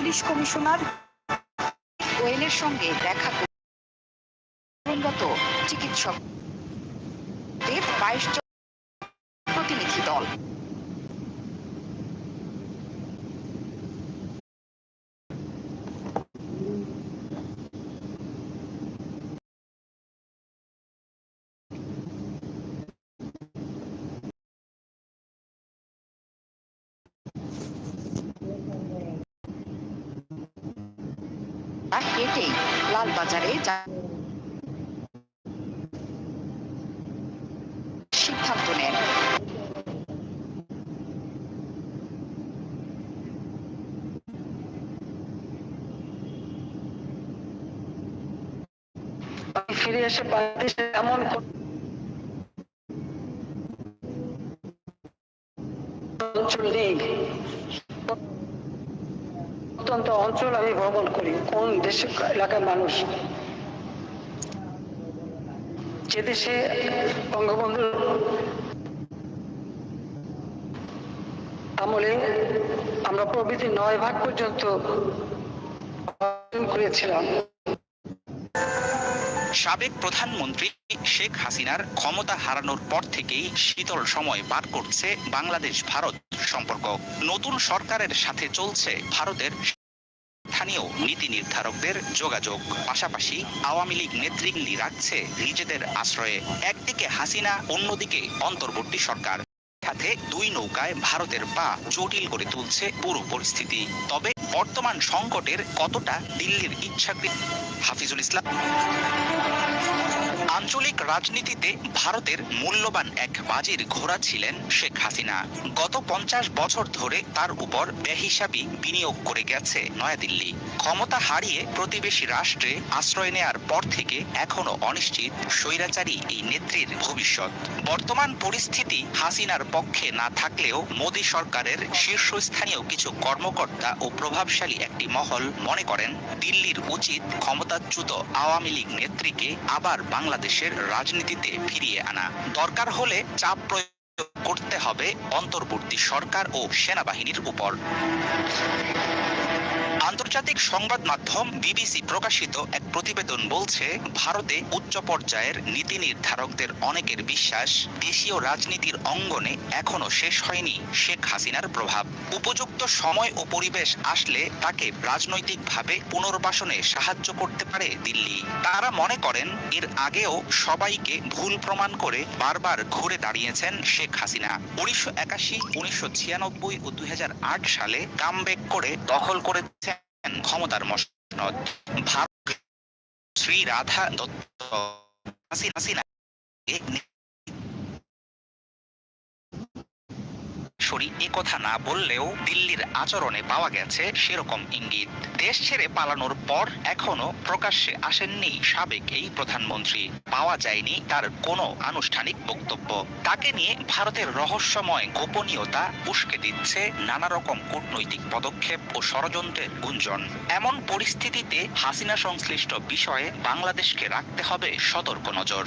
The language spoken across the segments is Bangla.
পুলিশ কমিশনার গোয়েলের সঙ্গে দেখা করে চিকিৎসক চিকিৎসকদের বাইশ প্রতিনিধি দল। আর হেঁটেই লালবাজারে সিদ্ধান্ত নেন। ফিরে এসে বাংলাদেশে এমন অঞ্চল নেই অত্যন্ত অঞ্চল আমি ভ্রমণ করি, কোন দেশে, এলাকার মানুষ। যে দেশে বঙ্গবন্ধু আমলে আমরা প্রভৃতি নয় ভাগ পর্যন্ত করেছিলাম। সাবেক প্রধানমন্ত্রী শেখ হাসিনার ক্ষমতা হারানোর পর থেকেই শীতল সময় পার করছে বাংলাদেশ ভারত সম্পর্ক। নতুন সরকারের সাথে চলছে ভারতের স্থানীয় নীতি নির্ধারকদের যোগাযোগ। পাশাপাশি আওয়ামী লীগ নেতৃগুলি রাখছে নিজেদের আশ্রয়ে। একদিকে হাসিনা, অন্যদিকে অন্তর্বর্তী সরকার। সাথে দুই নৌকায় ভারতের পা জটিল করে তুলছে পুরো পরিস্থিতি। তবে বর্তমান সংকটের কতটা দিল্লির ইচ্ছাকৃত হাফিজুল ইসলাম আঞ্চলিক রাজনীতিতে ভারতের মূল্যবান এক বাজির ঘোড়া ছিলেন শেখ হাসিনা। গত পঞ্চাশ বছর ধরে তার উপর বেহিসাবি বিনিয়োগ করে গেছে নয়াদিল্লি। ক্ষমতা হারিয়ে প্রতিবেশী রাষ্ট্রে আশ্রয় নেয়ার পর থেকে এখনও অনিশ্চিত স্বৈরাচারী এই নেত্রীর ভবিষ্যৎ। বর্তমান পরিস্থিতি হাসিনার পক্ষে না থাকলেও মোদী সরকারের শীর্ষস্থানীয় কিছু কর্মকর্তা ও প্রভাবশালী একটি মহল মনে করেন, দিল্লির উচিত ক্ষমতাচ্যুত আওয়ামী লীগ নেত্রীকে আবার বাংলাদেশের রাজনীতিতে ফিরিয়ে আনা। দরকার হলে চাপ প্রয়োগ করতে হবে অন্তর্বর্তী সরকার ও সেনাবাহিনীর উপর। আন্তর্জাতিক সংবাদ মাধ্যম বিবিসি প্রকাশিত এক প্রতিবেদন বলছে, ভারতে উচ্চ পর্যায়ের নীতি নির্ধারকদের অনেকের বিশ্বাস দেশীয় রাজনীতির অঙ্গনে এখনও শেষ হয়নি শেখ হাসিনার প্রভাব। উপযুক্ত সময় ও পরিবেশ আসলে তাকে রাজনৈতিকভাবে পুনর্বাসনে সাহায্য করতে পারে দিল্লি। তারা মনে করেন, এর আগেও সবাইকে ভুল প্রমাণ করে বারবার ঘুরে দাঁড়িয়েছেন শেখ হাসিনা। উনিশশো একাশি, উনিশশো ছিয়ানব্বই ও দুই হাজার আট সালে কামব্যাক করে দখল করেছেন ক্ষমতার মসনদ। ভারত শ্রী রাধা দত্ত। হাসিনা। হাসিনা সরি এ কথা না বললেও দিল্লির আচরণে পাওয়া গেছে সেরকম ইঙ্গিত। দেশ ছেড়ে পালানোর পর এখনও প্রকাশ্যে আসেননি সাবেক এই প্রধানমন্ত্রী। পাওয়া যায়নি তার কোনো আনুষ্ঠানিক বক্তব্য। তাকে নিয়ে ভারতের রহস্যময় গোপনীয়তা উস্কে দিচ্ছে নানা রকম কূটনৈতিক পদক্ষেপ ও ষড়যন্ত্রের গুঞ্জন। এমন পরিস্থিতিতে হাসিনা সংশ্লিষ্ট বিষয়ে বাংলাদেশকে রাখতে হবে সতর্ক নজর।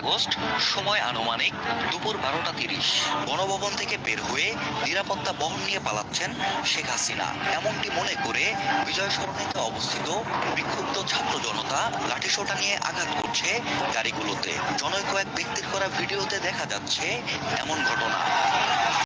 আগস্ট, সময় আনুমানিক দুপুর বারোটা তিরিশ। গণভবন থেকে বের হয়ে নিরাপত্তা বহন নিয়ে পালাচ্ছেন শেখ হাসিনা। এমনটি মনে করে বিজয় সরণিতে অবস্থিত বিক্ষুব্ধ ছাত্র জনতা লাঠিসোটা নিয়ে আঘাত করছে গাড়িগুলোতে। জনৈক এক ব্যক্তির করা ভিডিওতে দেখা যাচ্ছে এমন ঘটনা।